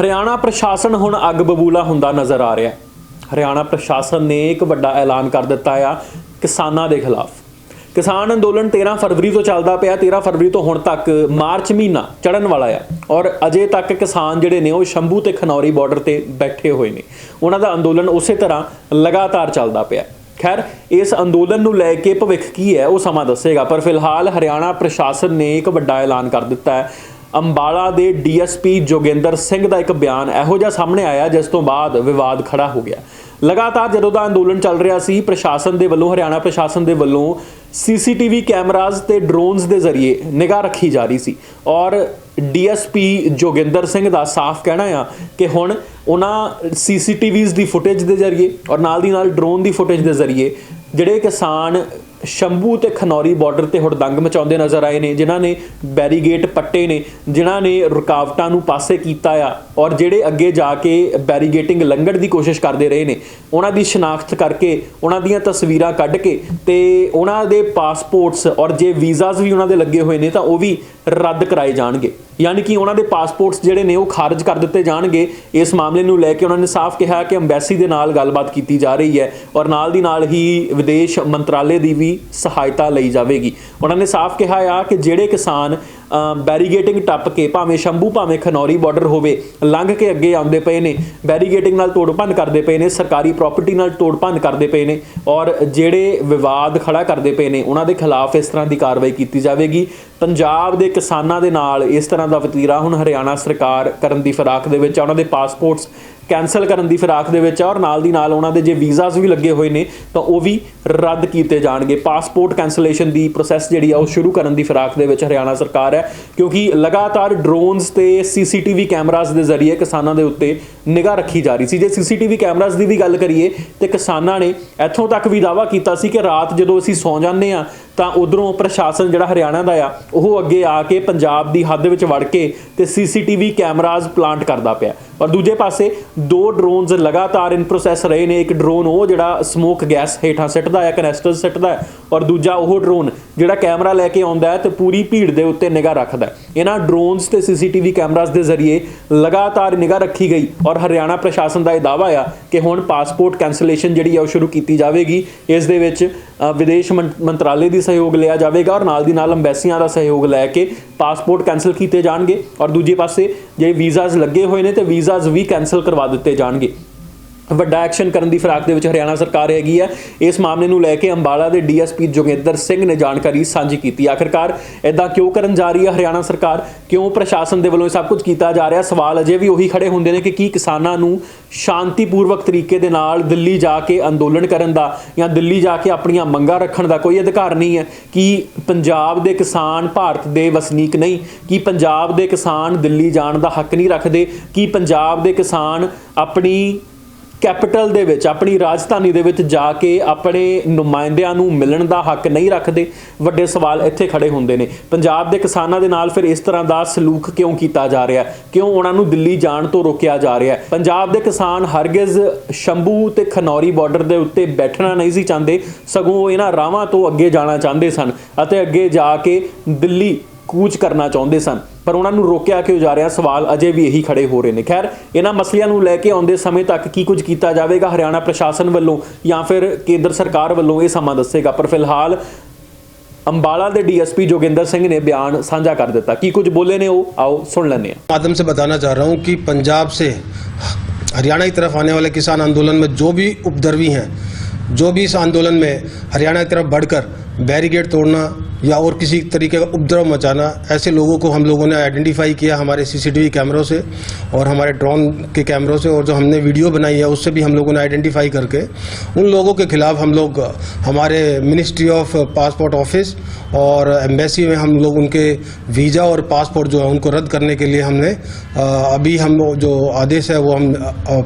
ਹਰਿਆਣਾ ਪ੍ਰਸ਼ਾਸਨ ਹੁਣ ਅੱਗ ਬਬੂਲਾ ਹੁੰਦਾ ਨਜ਼ਰ ਆ ਰਿਹਾ ਹੈ। ਹਰਿਆਣਾ ਪ੍ਰਸ਼ਾਸਨ ਨੇ ਇੱਕ ਵੱਡਾ ਐਲਾਨ ਕਰ ਦਿੱਤਾ ਆ ਕਿਸਾਨਾਂ ਦੇ ਖਿਲਾਫ। ਕਿਸਾਨ ਅੰਦੋਲਨ 13 ਫਰਵਰੀ ਤੋਂ ਚੱਲਦਾ ਪਿਆ 13 ਫਰਵਰੀ ਤੋਂ ਹੁਣ ਤੱਕ ਮਾਰਚ ਮਹੀਨਾ ਚੜਨ ਵਾਲਾ ਆ ਔਰ ਅਜੇ ਤੱਕ ਕਿਸਾਨ ਜਿਹੜੇ ਨੇ ਉਹ ਸ਼ੰਭੂ ਤੇ ਖਨੌਰੀ ਬਾਰਡਰ ਤੇ ਬੈਠੇ ਹੋਏ ਨੇ। ਉਹਨਾਂ ਦਾ ਅੰਦੋਲਨ ਉਸੇ ਤਰ੍ਹਾਂ ਲਗਾਤਾਰ ਚੱਲਦਾ ਪਿਆ ਖੈਰ, ਇਸ ਅੰਦੋਲਨ ਨੂੰ ਲੈ ਕੇ ਭਵਿੱਖ ਕੀ ਹੈ ਉਹ ਸਮਾਂ ਦੱਸੇਗਾ, ਪਰ ਫਿਲਹਾਲ ਹਰਿਆਣਾ ਪ੍ਰਸ਼ਾਸਨ ਨੇ ਇੱਕ ਵੱਡਾ ਐਲਾਨ ਕਰ ਦਿੱਤਾ ਹੈ। ਅੰਬਾਲਾ ਦੇ ਡੀਐਸਪੀ ਜੋਗਿੰਦਰ ਸਿੰਘ ਦਾ ਇੱਕ ਬਿਆਨ ਇਹੋ ਜਿਹਾ ਸਾਹਮਣੇ ਆਇਆ, ਜਿਸ ਤੋਂ ਬਾਅਦ ਵਿਵਾਦ ਖੜਾ ਹੋ ਗਿਆ। ਲਗਾਤਾਰ ਜਦੋਂ ਦਾ ਅੰਦੋਲਨ ਚੱਲ ਰਿਹਾ ਸੀ, ਪ੍ਰਸ਼ਾਸਨ ਦੇ ਵੱਲੋਂ, ਹਰਿਆਣਾ ਪ੍ਰਸ਼ਾਸਨ ਦੇ ਵੱਲੋਂ ਸੀਸੀਟੀਵੀ ਕੈਮਰਾਜ਼ ਤੇ ਡਰੋਨਸ ਦੇ ਜ਼ਰੀਏ ਨਿਗਾਹ ਰੱਖੀ ਜਾ ਰਹੀ ਸੀ। ਔਰ ਡੀਐਸਪੀ ਜੋਗਿੰਦਰ ਸਿੰਘ ਦਾ ਸਾਫ਼ ਕਹਿਣਾ ਆ ਕਿ ਹੁਣ ਉਹਨਾਂ ਸੀਸੀਟੀਵੀਜ਼ ਦੀ ਫੁਟੇਜ ਦੇ ਜ਼ਰੀਏ ਔਰ ਨਾਲ ਦੀ ਨਾਲ ਡਰੋਨ ਦੀ ਫੁਟੇਜ ਦੇ ਜ਼ਰੀਏ ਜਿਹੜੇ ਕਿਸਾਨ ਸ਼ੰਭੂ ਤੇ ਖਨੌਰੀ ਬਾਰਡਰ ਤੇ ਹੁੜਦੰਗ ਮਚਾਉਂਦੇ ਨਜ਼ਰ ਆਏ ਨੇ, ਜਿਨ੍ਹਾਂ ਨੇ ਬੈਰੀਗੇਟ ਪੱਟੇ ਨੇ, ਜਿਨ੍ਹਾਂ ਨੇ ਰੁਕਾਵਟਾਂ ਨੂੰ ਪਾਸੇ ਕੀਤਾ ਆ ਔਰ ਜਿਹੜੇ ਅੱਗੇ ਜਾ ਕੇ ਬੈਰੀਗੇਟਿੰਗ ਲੰਘਣ ਦੀ ਕੋਸ਼ਿਸ਼ ਕਰਦੇ ਰਹੇ ਨੇ। ਉਹਨਾਂ ਦੀ ਸ਼ਨਾਖਤ ਕਰਕੇ ਉਹਨਾਂ ਦੀਆਂ ਤਸਵੀਰਾਂ ਕੱਢ ਕੇ ਤੇ ਉਹਨਾਂ ਦੇ ਪਾਸਪੋਰਟਸ ਔਰ ਜੇ ਵੀਜ਼ਾਸ ਵੀ ਉਹਨਾਂ ਦੇ ਲੱਗੇ ਹੋਏ ਨੇ, ਤਾਂ ਉਹ ਵੀ ਰੱਦ ਕਰਾਏ ਜਾਣਗੇ। ਯਾਨੀ ਕਿ ਉਹਨਾਂ ਦੇ ਪਾਸਪੋਰਟਸ ਜਿਹੜੇ ਨੇ ਉਹ ਖਾਰਜ ਕਰ ਦਿੱਤੇ ਜਾਣਗੇ। ਇਸ ਮਾਮਲੇ ਨੂੰ ਲੈ ਕੇ ਉਹਨਾਂ ਨੇ ਸਾਫ਼ ਕਿਹਾ ਕਿ ਅੰਬੈਸੀ ਦੇ ਨਾਲ ਗੱਲਬਾਤ ਕੀਤੀ ਜਾ ਰਹੀ ਹੈ ਔਰ ਨਾਲ ਦੀ ਨਾਲ ਹੀ ਵਿਦੇਸ਼ ਮੰਤਰਾਲੇ ਦੀ ਵੀ ਸਹਾਇਤਾ ਲਈ ਜਾਵੇਗੀ। ਉਹਨਾਂ ਨੇ ਸਾਫ਼ ਕਿਹਾ ਆ ਕਿ ਜਿਹੜੇ ਕਿਸਾਨ ਬੈਰੀਗੇਟਿੰਗ ਟੱਪ ਕੇ, ਭਾਵੇਂ ਸ਼ੰਭੂ, ਭਾਵੇਂ ਖਨੌਰੀ ਬਾਰਡਰ ਹੋਵੇ, ਲੰਘ ਕੇ ਅੱਗੇ ਆਉਂਦੇ ਪਏ ਨੇ। ਬੈਰੀਗੇਟਿੰਗ ਨਾਲ ਤੋੜਪੰਨ ਕਰਦੇ ਪਏ ਨੇ, ਸਰਕਾਰੀ ਪ੍ਰਾਪਰਟੀ ਨਾਲ ਤੋੜਪੰਨ ਕਰਦੇ ਪਏ ਨੇ ਔਰ ਜਿਹੜੇ ਵਿਵਾਦ ਖੜਾ ਕਰਦੇ ਪਏ ਨੇ, ਉਹਨਾਂ ਦੇ ਖਿਲਾਫ ਇਸ ਤਰ੍ਹਾਂ ਦੀ ਕਾਰਵਾਈ ਕੀਤੀ ਜਾਵੇਗੀ। ਪੰਜਾਬ ਦੇ ਕਿਸਾਨਾਂ ਦੇ ਨਾਲ ਇਸ ਤਰ੍ਹਾਂ ਦਾ ਵਤੀਰਾ ਹੁਣ ਹਰਿਆਣਾ ਸਰਕਾਰ ਕਰਨ ਦੀ ਫਰਾਕ ਦੇ ਵਿੱਚ ਉਹਨਾਂ ਦੇ ਪਾਸਪੋਰਟਸ ਕੈਨਸਲ ਕਰਨ ਦੀ ਫਿਰਾਕ ਦੇ ਵਿੱਚ ਆ ਔਰ ਨਾਲ ਦੀ ਨਾਲ ਉਹਨਾਂ ਦੇ ਜੇ ਵੀਜ਼ਾਸ ਵੀ ਲੱਗੇ ਹੋਏ ਨੇ, ਤਾਂ ਉਹ ਵੀ ਰੱਦ ਕੀਤੇ ਜਾਣਗੇ। ਪਾਸਪੋਰਟ ਕੈਨਸਲੇਸ਼ਨ ਦੀ ਪ੍ਰੋਸੈਸ ਜਿਹੜੀ ਆ, ਉਹ ਸ਼ੁਰੂ ਕਰਨ ਦੀ ਫਿਰਾਕ ਦੇ ਵਿੱਚ ਹਰਿਆਣਾ ਸਰਕਾਰ ਹੈ, ਕਿਉਂਕਿ ਲਗਾਤਾਰ ਡਰੋਨਸ ਤੇ ਸੀਸੀਟੀਵੀ ਕੈਮਰਾਜ਼ ਦੇ ਜ਼ਰੀਏ ਕਿਸਾਨਾਂ ਦੇ ਉੱਤੇ ਨਿਗਾਹ ਰੱਖੀ ਜਾ ਰਹੀ ਸੀ। ਜੇ ਸੀਸੀਟੀਵੀ ਕੈਮਰਾਜ਼ ਦੀ ਵੀ ਗੱਲ ਕਰੀਏ, ਤੇ ਕਿਸਾਨਾਂ ਨੇ ਇੱਥੋਂ ਤੱਕ ਵੀ ਦਾਵਾ ਕੀਤਾ ਸੀ ਕਿ ਰਾਤ ਜਦੋਂ ਅਸੀਂ ਸੌਂ ਜਾਂਦੇ ਆ ਤਾਂ ਉਧਰੋਂ ਪ੍ਰਸ਼ਾਸਨ ਜਿਹੜਾ ਹਰਿਆਣਾ ਦਾ ਆ, ਉਹ ਅੱਗੇ ਆ ਕੇ ਪੰਜਾਬ ਦੀ ਹੱਦ ਵਿੱਚ ਵੜ ਕੇ ਤੇ ਸੀਸੀਟੀਵੀ ਕੈਮਰਾਜ਼ ਪਲਾਂਟ ਕਰਦਾ ਪਿਆ। ਔਰ ਦੂਜੇ ਪਾਸੇ ਦੋ ਡਰੋਨਸ ਲਗਾਤਾਰ ਇਨ ਪ੍ਰੋਸੈਸ ਰਹੇ ਨੇ। ਇੱਕ ਡਰੋਨ ਉਹ ਜਿਹੜਾ ਸਮੋਕ ਗੈਸ ਹੇਠਾਂ ਸਿੱਟਦਾ ਹੈ ਕਨੈਸਟਰ ਸਿੱਟਦਾ ਹੈ ਔਰ ਦੂਜਾ ਉਹ ਡਰੋਨ ਜਿਹੜਾ ਕੈਮਰਾ ਲੈ ਕੇ ਆਉਂਦਾ ਹੈ ਤੇ ਪੂਰੀ ਭੀੜ ਦੇ ਉੱਤੇ ਨਿਗਾਹ ਰੱਖਦਾ ਹੈ। ਇਹਨਾਂ ਡਰੋਨਸ ਤੇ ਸੀਸੀਟੀਵੀ ਕੈਮਰਾਜ਼ ਦੇ ਜ਼ਰੀਏ ਲਗਾਤਾਰ ਨਿਗਾਹ ਰੱਖੀ ਗਈ ਔਰ ਹਰਿਆਣਾ ਪ੍ਰਸ਼ਾਸਨ ਦਾ ਇਹ ਦਾਅਵਾ ਆ ਕਿ ਹੁਣ ਪਾਸਪੋਰਟ ਕੈਂਸਲੇਸ਼ਨ ਜਿਹੜੀ ਆ ਉਹ ਸ਼ੁਰੂ ਕੀਤੀ ਜਾਵੇਗੀ। ਇਸ ਦੇ ਵਿੱਚ ਵਿਦੇਸ਼ ਮੰ- ਮੰਤਰਾਲੇ ਦੀ ਸਹਿਯੋਗ ਲਿਆ ਜਾਵੇਗਾ ਔਰ ਨਾਲ ਦੀ ਨਾਲ ਅੰਬੈਸੀਆਂ ਦਾ ਸਹਿਯੋਗ ਲੈ ਕੇ ਪਾਸਪੋਰਟ ਕੈਨਸਲ ਕੀਤੇ ਜਾਣਗੇ। ਔਰ ਦੂਜੇ ਪਾਸੇ ਜੇ ਵੀਜ਼ਾਸ ਲੱਗੇ ਹੋਏ ਨੇ ਤੇ ਵੀਜ਼ਾਸ ਵੀ ਕੈਨਸਲ ਕਰਵਾ ਦਿੱਤੇ ਜਾਣਗੇ। ਵੱਡਾ ਐਕਸ਼ਨ ਕਰਨ ਦੀ ਫਿਰਾਕ ਦੇ ਵਿੱਚ ਹਰਿਆਣਾ ਸਰਕਾਰ ਹੈਗੀ ਹੈ ਇਸ ਮਾਮਲੇ ਨੂੰ ਲੈ ਕੇ ਅੰਬਾਲਾ ਦੇ ਡੀਐਸਪੀ ਜੋਗਿੰਦਰ ਸਿੰਘ ਨੇ ਜਾਣਕਾਰੀ ਸਾਂਝੀ ਕੀਤੀ। ਆਖਰਕਾਰ ਇਦਾਂ ਕਿਉਂ ਕਰਨ ਜਾ ਰਹੀ ਹੈ ਹਰਿਆਣਾ ਸਰਕਾਰ? ਕਿਉਂ ਪ੍ਰਸ਼ਾਸਨ ਦੇ ਵੱਲੋਂ ਇਹ ਸਭ ਕੁਝ ਕੀਤਾ ਜਾ ਰਿਹਾ? ਸਵਾਲ ਅਜੇ ਵੀ ਉਹੀ ਖੜੇ ਹੁੰਦੇ ਨੇ ਕਿ ਕੀ ਕਿਸਾਨਾਂ ਨੂੰ ਸ਼ਾਂਤੀਪੂਰਵਕ ਤਰੀਕੇ ਦੇ ਨਾਲ ਦਿੱਲੀ ਜਾ ਕੇ ਅੰਦੋਲਨ ਕਰਨ ਦਾ ਜਾਂ ਦਿੱਲੀ ਜਾ ਕੇ ਆਪਣੀਆਂ ਮੰਗਾਂ ਰੱਖਣ ਦਾ ਕੋਈ ਅਧਿਕਾਰ ਨਹੀਂ ਹੈ। ਕਿ ਪੰਜਾਬ ਦੇ ਕਿਸਾਨ ਭਾਰਤ ਦੇ ਵਸਨੀਕ ਨਹੀਂ? ਕਿ ਪੰਜਾਬ ਦੇ ਕਿਸਾਨ ਦਿੱਲੀ ਜਾਣ ਦਾ ਹੱਕ ਨਹੀਂ ਰੱਖਦੇ? ਕਿ ਪੰਜਾਬ ਦੇ ਕਿਸਾਨ ਆਪਣੀ ਕੈਪੀਟਲ ਦੇ ਵਿੱਚ, ਆਪਣੀ ਰਾਜਧਾਨੀ ਦੇ ਵਿੱਚ ਜਾ ਕੇ ਆਪਣੇ ਨੁਮਾਇੰਦਿਆਂ ਨੂੰ ਮਿਲਣ ਦਾ ਹੱਕ ਨਹੀਂ ਰੱਖਦੇ। ਵੱਡੇ ਸਵਾਲ ਇੱਥੇ ਖੜੇ ਹੁੰਦੇ ਨੇ। ਪੰਜਾਬ ਦੇ ਕਿਸਾਨਾਂ ਦੇ ਨਾਲ ਫਿਰ ਇਸ ਤਰ੍ਹਾਂ ਦਾ ਸਲੂਕ ਕਿਉਂ ਕੀਤਾ ਜਾ ਰਿਹਾ? ਕਿਉਂ ਉਹਨਾਂ ਨੂੰ ਦਿੱਲੀ ਜਾਣ ਤੋਂ ਰੋਕਿਆ ਜਾ ਰਿਹਾ? ਪੰਜਾਬ ਦੇ ਕਿਸਾਨ ਹਰਗਿਜ਼ ਸ਼ੰਭੂ ਤੇ ਖਨੌਰੀ ਬਾਰਡਰ ਦੇ ਉੱਤੇ ਬੈਠਣਾ ਨਹੀਂ ਸੀ ਚਾਹੁੰਦੇ। ਸਗੋਂ ਉਹ ਇਹਨਾਂ ਰਾਵਾਂ ਤੋਂ ਅੱਗੇ ਜਾਣਾ ਚਾਹੁੰਦੇ ਸਨ ਅਤੇ ਅੱਗੇ ਜਾ ਕੇ ਦਿੱਲੀ ਕੂਚ ਕਰਨਾ ਚਾਹੁੰਦੇ ਸਨ ਪਰ ਉਹਨਾਂ ਨੂੰ ਰੋਕਿਆ ਕਿਉਂ ਜਾ ਰਿਹਾ ਸਵਾਲ ਅਜੇ ਵੀ ਇਹੀ ਖੜੇ ਹੋ ਰਹੇ ਨੇ ਖੈਰ ਇਹਨਾਂ ਮਸਲਿਆਂ ਨੂੰ ਲੈ ਕੇ ਆਉਂਦੇ ਸਮੇਂ ਤੱਕ ਕੀ ਕੁਝ ਕੀਤਾ ਜਾਵੇਗਾ ਹਰਿਆਣਾ ਪ੍ਰਸ਼ਾਸਨ ਵੱਲੋਂ ਜਾਂ ਫਿਰ ਕੇਂਦਰ ਸਰਕਾਰ ਵੱਲੋਂ ਇਹ ਸਮਾਂ ਦੱਸੇਗਾ ਪਰ ਫਿਲਹਾਲ ਅੰਬਾਲਾ ਦੇ ਡੀਐਸਪੀ ਜੋਗਿੰਦਰ ਸਿੰਘ ਨੇ ਬਿਆਨ ਸਾਂਝਾ ਕਰ ਦਿੱਤਾ ਕੀ ਕੁਝ ਬੋਲੇ ਨੇ ਉਹ ਆਓ ਸੁਣ ਲੈਂਦੇ ਹਾਂ माध्यम से बताना चाह रहा हूं कि पंजाब से हरियाणा की तरफ आने वाले किसान आंदोलन में जो भी उपद्रवी हैं जो भी इस आंदोलन में हरियाणा की तरफ बढ़कर बैरिकेड तोड़ना या और किसी तरीके का उपद्रव मचाना, ऐसे लोगों को हम लोगों ने आइडेंटिफाई किया हमारे सीसीटीवी कैमरों से और हमारे ड्रोन के कैमरों से और जो हमने वीडियो बनाई है, उससे भी हम लोगों ने आइडेंटिफाई करके उन लोगों के खिलाफ हम लोग, हमारे मिनिस्ट्री ऑफ़ पासपोर्ट ऑफ़िस और एम्बेसी में हम लोग उनके वीज़ा और पासपोर्ट जो है उनको रद्द करने के लिए हमने अभी हम जो आदेश है वो हम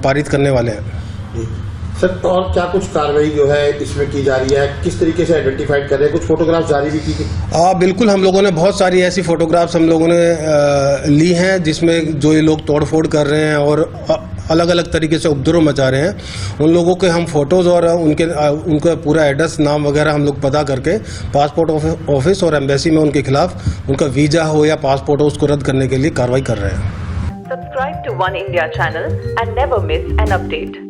पारित करने वाले हैं। सर और क्या कुछ कार्रवाई जो है इसमें की जा रही है? किस तरीके से आइडेंटिफाइड कर रहे हैं? कुछ फोटोग्राफ जारी भी की गई? आ, बिल्कुल हम लोगों ने बहुत सारी ऐसी फोटोग्राफ्स हम लोगों ने अ, ली हैं जिसमें जो ये लोग तोड़फोड़ कर रहे हैं और अलग अलग तरीके से उपद्रव मचा रहे हैं। उन लोगों के हम फ़ोटोज़ और उनके उनका पूरा एड्रेस नाम वगैरह हम लोग पता करके पासपोर्ट ऑफ़िस और एम्बेसी में उनके खिलाफ उनका वीज़ा हो या पासपोर्ट हो उसको रद्द करने के लिए कार्रवाई कर रहे हैं। Subscribe to One India channel and never miss an update.